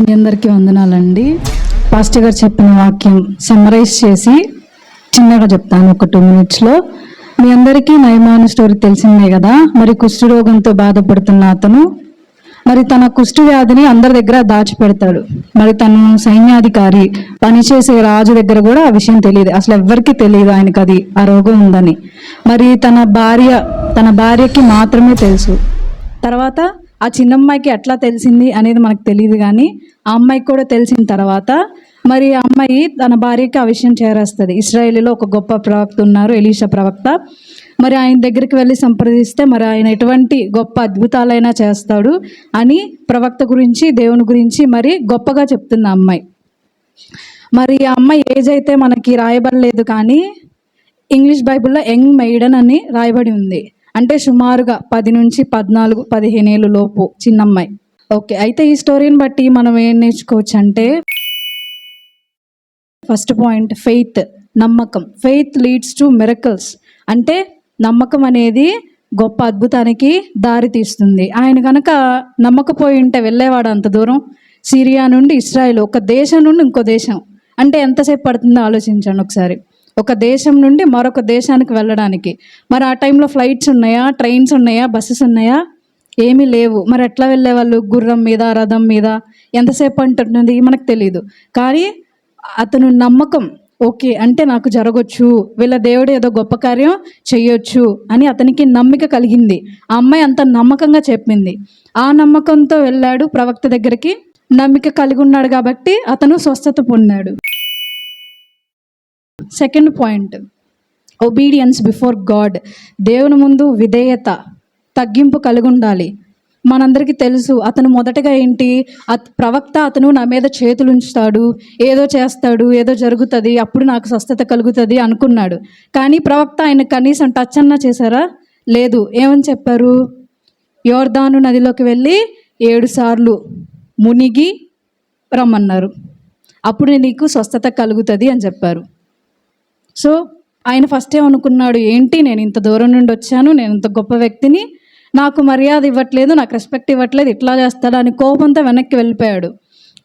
మీ అందరికీ వందనాలండి. పాస్టర్ గారు చెప్పిన వాక్యం సమ్మరైజ్ చేసి చిన్నగా చెప్తాను ఒక టూ మినిట్స్లో. మీ అందరికీ నయమాన స్టోరీ తెలిసిందే కదా? మరి కుష్ఠరోగంతో బాధపడుతున్న అతను మరి తన కుష్టు వ్యాధిని అందరి దగ్గర దాచిపెడతాడు. మరి తను సైన్యాధికారి పనిచేసే రాజు దగ్గర కూడా ఆ విషయం తెలియదు. అసలు ఎవ్వరికి తెలియదు ఆయనకు అది ఆ రోగం ఉందని. మరి తన భార్య తన భార్యకి మాత్రమే తెలుసు. తర్వాత ఆ చిన్నమ్మాయికి ఎట్లా తెలిసింది అనేది మనకు తెలియదు కానీ ఆ అమ్మాయికి కూడా తెలిసిన తర్వాత మరి ఆ అమ్మాయి తన భార్యకి ఆ విషయం చేరేస్తుంది. ఇస్రాయేలీలో ఒక గొప్ప ప్రవక్త ఉన్నారు ఎలీషా ప్రవక్త. మరి ఆయన దగ్గరికి వెళ్ళి సంప్రదిస్తే మరి ఆయన ఎటువంటి గొప్ప అద్భుతాలైనా చేస్తాడు అని ప్రవక్త గురించి దేవుని గురించి మరి గొప్పగా చెప్తుంది ఆ అమ్మాయి. మరి ఆ అమ్మాయి ఏజ్ అయితే మనకి రాయబడలేదు కానీ ఇంగ్లీష్ బైబిల్లో యంగ్ మెయిడన్ అని రాయబడి ఉంది. అంటే సుమారుగా పది నుంచి పద్నాలుగు పదిహేను ఏళ్ళు లోపు చిన్నమ్మాయి. ఓకే అయితే ఈ స్టోరీని బట్టి మనం ఏం నేర్చుకోవచ్చు అంటే ఫస్ట్ పాయింట్ ఫెయిత్ నమ్మకం. Faith leads to miracles. అంటే నమ్మకం అనేది గొప్ప అద్భుతానికి దారి తీస్తుంది. ఆయన కనుక నమ్మకపోయి ఉంటే వెళ్ళేవాడు అంత దూరం? సిరియా నుండి ఇస్రాయల్ ఒక దేశం నుండి ఇంకో దేశం. అంటే ఎంతసేపు పడుతుందో ఆలోచించండి ఒకసారి. ఒక దేశం నుండి మరొక దేశానికి వెళ్ళడానికి. మరి ఆ టైంలో ఫ్లైట్స్ ఉన్నాయా? ట్రైన్స్ ఉన్నాయా? బస్సెస్ ఉన్నాయా? ఏమీ లేవు. మరి ఎట్లా వెళ్ళేవాళ్ళు? గుర్రం మీద రథం మీద? ఎంతసేపు అంటున్నది మనకు తెలియదు కానీ అతను నమ్మకం. ఓకే అంటే నాకు జరగచ్చు. వీళ్ళ దేవుడు ఏదో గొప్ప కార్యం చేయొచ్చు అని అతనికి నమ్మిక కలిగింది. ఆ అమ్మాయి అంత నమ్మకంగా చెప్పింది. ఆ నమ్మకంతో వెళ్ళాడు ప్రవక్త దగ్గరికి. నమ్మిక కలిగి ఉన్నాడు కాబట్టి అతను స్వస్థత పొందాడు. Second point obedience before God దేవుని ముందు విధేయత తగ్గింపు కలిగి ఉండాలి మనందరికీ తెలుసు అతను మొదటగా ఏంటి? అత్ ప్రవక్త అతను నా మీద చేతులు ఉంచుతాడు ఏదో చేస్తాడు ఏదో జరుగుతుంది అప్పుడు నాకు స్వస్థత కలుగుతుంది అనుకున్నాడు. కానీ ప్రవక్త ఆయన కనీసం టచ్ అన్నా చేశారా? లేదు. ఏమని చెప్పారు? యోర్దాను నదిలోకి వెళ్ళి ఏడుసార్లు మునిగి రమ్మన్నారు. అప్పుడు నీకు స్వస్థత కలుగుతుంది అని చెప్పారు. సో ఆయన ఫస్ట్ ఏమనుకున్నాడు ఏంటి నేను ఇంత దూరం నుండి వచ్చాను నేను ఇంత గొప్ప వ్యక్తిని నాకు మర్యాద ఇవ్వట్లేదు నాకు రెస్పెక్ట్ ఇవ్వట్లేదు ఇట్లా చేస్తాడు అని కోపంతో వెనక్కి వెళ్ళిపోయాడు.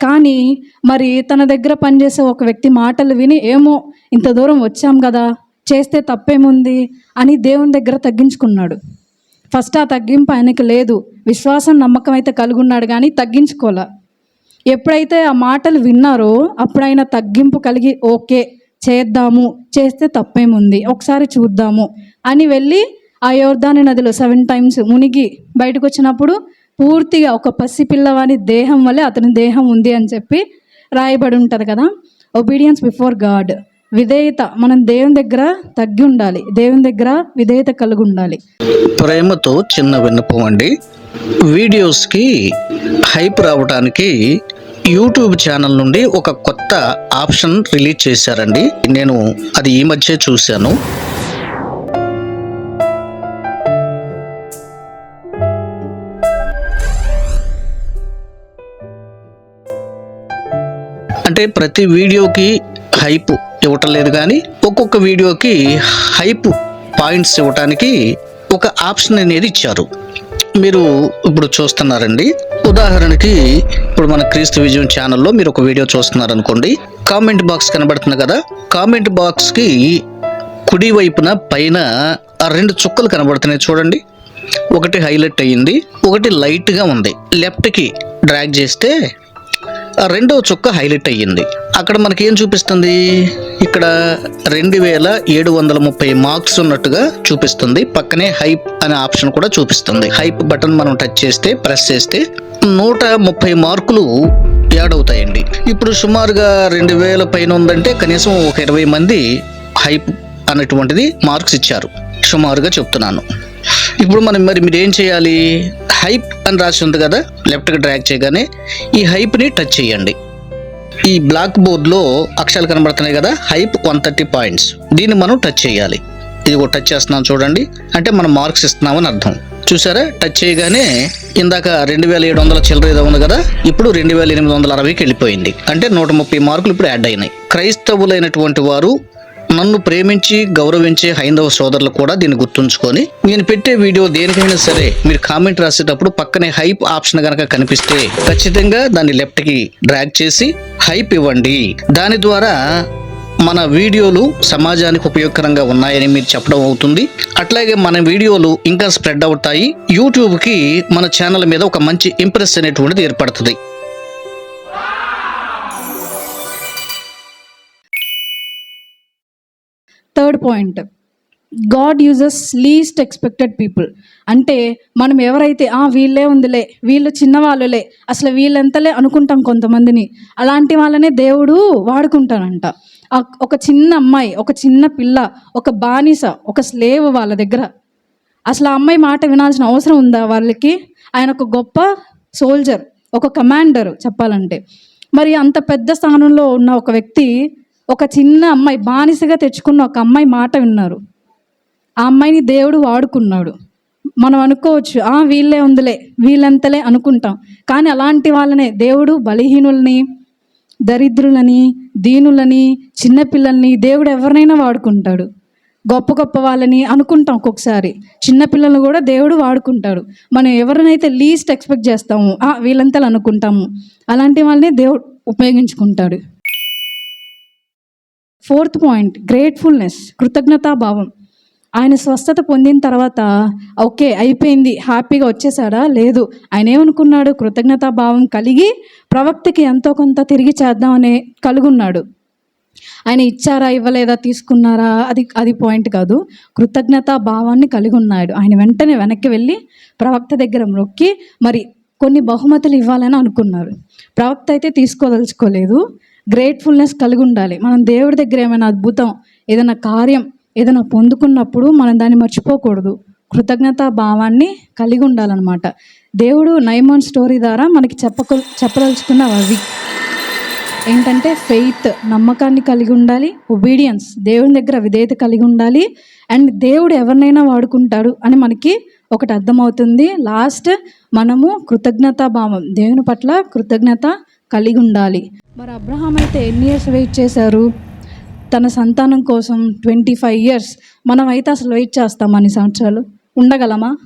కానీ మరి తన దగ్గర పనిచేసే ఒక వ్యక్తి మాటలు విని ఏమో ఇంత దూరం వచ్చాం కదా చేస్తే తప్పేముంది? అని దేవుని దగ్గర తగ్గించుకున్నాడు. ఫస్ట్ ఆ తగ్గింపు ఆయనకి లేదు. విశ్వాసం నమ్మకం అయితే కలిగి ఉన్నాడు కానీ తగ్గించుకోలే. ఎప్పుడైతే ఆ మాటలు విన్నారో అప్పుడు ఆయన తగ్గింపు కలిగి ఓకే. చేద్దాము చేస్తే తప్పేముంది ఒకసారి చూద్దాము అని వెళ్ళి ఆ యోర్ధాని నదిలో సెవెన్ టైమ్స్ మునిగి బయటకు వచ్చినప్పుడు పూర్తిగా ఒక పసి పిల్లవాని దేహం వల్లే అతని దేహం ఉంది అని చెప్పి రాయబడి ఉంటుంది కదా ఒబీడియన్స్ బిఫోర్ గాడ్ విధేయత మనం దేవుని దగ్గర తగ్గి ఉండాలి దేవుని దగ్గర విధేయత కలిగి ఉండాలి. ప్రేమతో చిన్న విన్నపం అండి. వీడియోస్కి హైప్ రావడానికి యూట్యూబ్ ఛానల్ నుండి ఒక కొత్త ఆప్షన్ రిలీజ్ చేశారండి. నేను అది ఈ మధ్య చూశాను. అంటే ప్రతి వీడియోకి హైప్ ఇవ్వటం లేదు కానీ ఒక్కొక్క వీడియోకి హైప్ పాయింట్స్ ఇవ్వటానికి ఒక ఆప్షన్ అనేది ఇచ్చారు. మీరు ఇప్పుడు చూస్తున్నారండి. ఉదాహరణకి ఇప్పుడు మన క్రీస్తు విజయం ఛానల్లో మీరు ఒక వీడియో చూస్తున్నారు అనుకోండి కామెంట్ బాక్స్ కనబడుతుంది కదా. కామెంట్ బాక్స్కి కుడి వైపున పైన ఆ రెండు చుక్కలు కనబడుతున్నాయి చూడండి. ఒకటి హైలైట్ అయ్యింది ఒకటి లైట్గా ఉంది. లెఫ్ట్కి డ్రాగ్ చేస్తే రెండవ చుక్క హైలైట్ అయ్యింది. అక్కడ మనకి ఏం చూపిస్తుంది? ఇక్కడ రెండు వేల ఏడు వందల ముప్పై మార్క్స్ ఉన్నట్టుగా చూపిస్తుంది. పక్కనే హైప్ అనే ఆప్షన్ కూడా చూపిస్తుంది. హైప్ బటన్ మనం టచ్ చేస్తే ప్రెస్ చేస్తే నూట ముప్పై మార్కులు యాడ్ అవుతాయండి. ఇప్పుడు సుమారుగా రెండు వేల పైన ఉందంటే కనీసం ఒక ఇరవై మంది హైప్ అనేటువంటిది మార్క్స్ ఇచ్చారు. సుమారుగా చెప్తున్నాను. ఇప్పుడు మనం మరి మీరు ఏం చేయాలి? హైప్ అని రాసి ఉంది కదా లెఫ్ట్కి డ్రాగ్ చేయగానే ఈ హైప్ని టచ్ చేయండి. ఈ బ్లాక్ బోర్డ్లో అక్షరాలు కనబడుతున్నాయి కదా హైప్ వన్ థర్టీ పాయింట్స్. దీన్ని మనం టచ్ చేయాలి. ఇది ఒక టచ్ చేస్తున్నాం చూడండి. అంటే మనం మార్క్స్ ఇస్తున్నామని అర్థం. చూసారా? టచ్ చేయగానే ఇందాక రెండు వేల ఏడు వందల చిల్లర ఏదో ఉంది కదా ఇప్పుడు రెండు వేల ఎనిమిది వందల అరవైకి వెళ్ళిపోయింది. అంటే నూట ముప్పై మార్కులు ఇప్పుడు యాడ్ అయినాయి. క్రైస్తవులైనటువంటి వారు నన్ను ప్రేమించి గౌరవించే హైందవ సోదరులు కూడా దీన్ని గుర్తుంచుకొని నేను పెట్టే వీడియో దేనికైనా సరే మీరు కామెంట్ రాసేటప్పుడు పక్కనే హైప్ ఆప్షన్ కనుక కనిపిస్తే ఖచ్చితంగా దాన్ని లెఫ్ట్కి డ్రాగ్ చేసి హైప్ ఇవ్వండి. దాని ద్వారా మన వీడియోలు సమాజానికి ఉపయోగకరంగా ఉన్నాయని మీరు చెప్పడం అవుతుంది. అట్లాగే మన వీడియోలు ఇంకా స్ప్రెడ్ అవుతాయి. యూట్యూబ్కి మన ఛానల్ మీద ఒక మంచి ఇంప్రెస్ అనేటువంటిది ఏర్పడుతుంది. Third point. God uses least expected people. అంటే మనం ఎవరైతే ఆ వీళ్ళే ఉందిలే వీళ్ళు చిన్నవాళ్ళులే అసలు వీళ్ళెంతలే అనుకుంటాం కొంతమందిని. అలాంటి వాళ్ళనే దేవుడు వాడుకుంటానంట ఒక చిన్న అమ్మాయి ఒక చిన్న పిల్ల ఒక బానిస ఒక స్లేవ్ వాళ్ళ దగ్గర. అసలు ఆ అమ్మాయి మాట వినాల్సిన అవసరం ఉందా వాళ్ళకి? ఆయన ఒక గొప్ప సోల్జర్ ఒక కమాండర్ చెప్పాలంటే. మరి అంత పెద్ద స్థానంలో ఉన్న ఒక వ్యక్తి ఒక చిన్న అమ్మాయి బానిసగా తెచ్చుకున్న ఒక అమ్మాయి మాట విన్నారు. ఆ అమ్మాయిని దేవుడు వాడుకున్నాడు. మనం అనుకోవచ్చు ఆ వీళ్ళే ఉందిలే వీళ్ళంతలే అనుకుంటాం. కానీ అలాంటి వాళ్ళనే దేవుడు బలహీనుల్ని దరిద్రులని దీనులని చిన్నపిల్లల్ని దేవుడు ఎవరినైనా వాడుకుంటాడు. గొప్ప గొప్ప వాళ్ళని అనుకుంటాం ఒక్కొక్కసారి. చిన్నపిల్లలను కూడా దేవుడు వాడుకుంటాడు. మనం ఎవరినైతే లీస్ట్ ఎక్స్పెక్ట్ చేస్తాము ఆ వీళ్ళంతలు అనుకుంటాము. అలాంటి వాళ్ళని దేవుడు ఉపయోగించుకుంటాడు. ఫోర్త్ పాయింట్ గ్రేట్ఫుల్నెస్ కృతజ్ఞతాభావం. ఆయన స్వస్థత పొందిన తర్వాత ఓకే అయిపోయింది హ్యాపీగా వచ్చేసాడా? లేదు. ఆయన ఏమనుకున్నాడు? కృతజ్ఞతాభావం కలిగి ప్రవక్తకి ఎంతో కొంత తిరిగి చేద్దామనే కలుగున్నాడు. ఆయన ఇచ్చారా ఇవ్వలేదా తీసుకున్నారా? అది అది పాయింట్ కాదు. కృతజ్ఞతా భావాన్ని కలిగి ఉన్నాడు. ఆయన వెంటనే వెనక్కి వెళ్ళి ప్రవక్త దగ్గర మొక్కి మరి కొన్ని బహుమతులు ఇవ్వాలని అనుకున్నారు. ప్రవక్త అయితే తీసుకోదలుచుకోలేదు. గ్రేట్ఫుల్నెస్ కలిగి ఉండాలి. మనం దేవుడి దగ్గర ఏమైనా అద్భుతం ఏదైనా కార్యం ఏదైనా పొందుకున్నప్పుడు మనం దాన్ని మర్చిపోకూడదు. కృతజ్ఞతా భావాన్ని కలిగి ఉండాలన్నమాట. దేవుడు నైమాన్ స్టోరీ ద్వారా మనకి చెప్పక చెప్పదలుచుకున్నవి అవి. ఏంటంటే ఫెయిత్ నమ్మకాన్ని కలిగి ఉండాలి ఒబీడియన్స్ దేవుని దగ్గర విధేయత కలిగి ఉండాలి అండ్ దేవుడు ఎవరినైనా వాడుకుంటాడు అని మనకి ఒకటి అర్థమవుతుంది. లాస్ట్ మనము కృతజ్ఞతా భావం దేవుని పట్ల కృతజ్ఞత కలిగి ఉండాలి. మరి అబ్రహాం అయితే ఎన్ని ఇయర్స్ వెయిట్ చేశారు? తన సంతానం కోసం ట్వంటీ ఫైవ్ ఇయర్స్ మనం అయితే అసలు వెయిట్ చేస్తాం అన్ని సంవత్సరాలు. ఉండగలమా?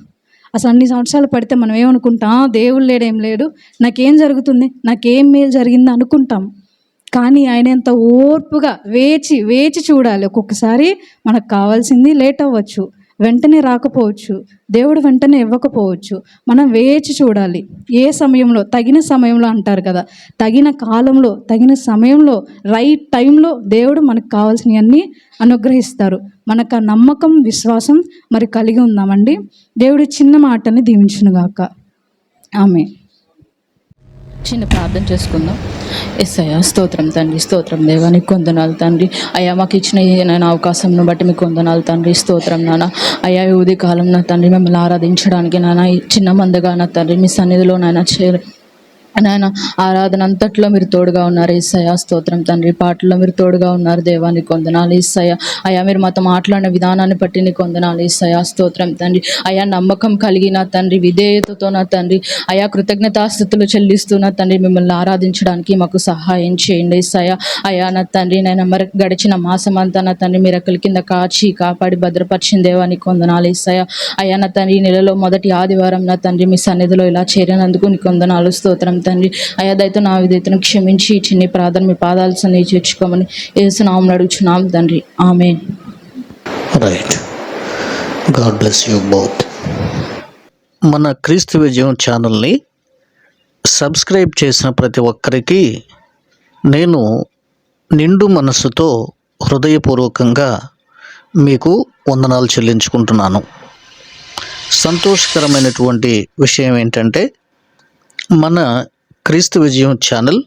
అసలు అన్ని సంవత్సరాలు పడితే మనం ఏమనుకుంటాం? దేవుడు లేడేం లేడు. నాకేం జరుగుతుంది? నాకేం మేలు జరిగింది అనుకుంటాం. కానీ ఆయన ఎంత ఓర్పుగా వేచి వేచి చూడాలి. ఒక్కొక్కసారి మనకు కావాల్సింది లేట్ అవ్వచ్చు. వెంటనే రాకపోవచ్చు. దేవుడు వెంటనే ఇవ్వకపోవచ్చు. మనం వేచి చూడాలి. ఏ సమయంలో? తగిన సమయంలో అంటారు కదా. తగిన కాలంలో తగిన సమయంలో రైట్ టైంలో దేవుడు మనకు కావాల్సినవన్నీ అనుగ్రహిస్తారు. మనకు ఆ నమ్మకం విశ్వాసం మరి కలిగి ఉందామండి. దేవుడు చిన్న మాటని దీవించునుగాక. ఆమె చిన్న ప్రార్థన చేసుకుందాం. ఎస్ అయ్యా స్తోత్రం తండ్రి స్తోత్రం దేవా నీకు కొందనాలు తండ్రి. అయ్యా మాకు ఇచ్చిన ఏదైనా అవకాశంను బట్టి మీకు కొందనాలు తండ్రి స్తోత్రం నాన్న అయ్యా ఈ ఉదయ కాలం నా తండ్రి మిమ్మల్ని ఆరాధించడానికి నాన్న చిన్న మందగా నా తండ్రి మీ సన్నిధిలో నాయన చే నాయన ఆరాధన అంతట్లో మీరు తోడుగా ఉన్నారు. ఈసయ స్తోత్రం తండ్రి. పాటల్లో మీరు తోడుగా ఉన్నారు. దేవానికి కొందనాలు ఈసయ అయ్యా మీరు మాతో మాట్లాడిన విధానాన్ని బట్టి నీ కొందనాలు ఈసయ స్తోత్రం తండ్రి. అయా నమ్మకం కలిగిన తండ్రి విధేయతతో నా తండ్రి. అయా కృతజ్ఞతాస్థితులు చెల్లిస్తూ నా తండ్రి మిమ్మల్ని ఆరాధించడానికి మాకు సహాయం చేయండి. ఈసయ అయా నా తండ్రి నేను మరి గడిచిన మాసం అంతా నా తండ్రి మీరు అక్కడి కింద కాచి కాపాడి భద్రపరిచిన దేవానికి కొందనాలు ఈసయ అయా నా తండ్రి నెలలో మొదటి ఆదివారం నా తండ్రి మీ సన్నిధిలో ఇలా చేరినందుకు నీ కొందనాలు స్తోత్రం తండ్రి అయా దయతో నా విధైతను క్షమించి ఈ చిన్ని ప్రార్థన మీ పాదాలు సన్నీ చేర్చుకోమని ఏసునామని అడుగుచున్నాం తండ్రి. ఆమె right God bless you both మన క్రీస్తు విజయం ఛానల్ని సబ్స్క్రైబ్ చేసిన ప్రతి ఒక్కరికి నేను నిండు మనస్సుతో హృదయపూర్వకంగా మీకు వందనాలు చెల్లించుకుంటున్నాను. సంతోషకరమైనటువంటి విషయం ఏంటంటే మన క్రీస్తు విజయం ఛానల్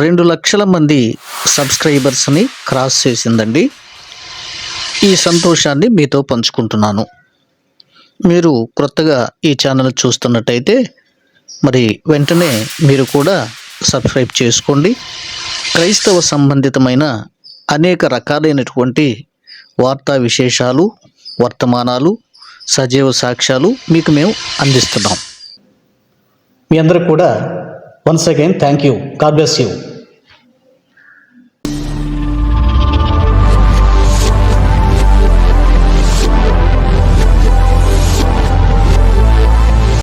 రెండు లక్షల మంది సబ్స్క్రైబర్స్ని క్రాస్ చేసిందండి. ఈ సంతోషాన్ని మీతో పంచుకుంటున్నాను. మీరు క్రొత్తగా ఈ ఛానల్ చూస్తున్నట్టయితే మరి వెంటనే మీరు కూడా సబ్స్క్రైబ్ చేసుకోండి. క్రైస్తవ సంబంధితమైన అనేక రకాలైనటువంటి వార్తా విశేషాలు వర్తమానాలు సజీవ సాక్ష్యాలు మీకు మేము అందిస్తున్నాం. మీ అందరికి కూడా once again thank you God bless you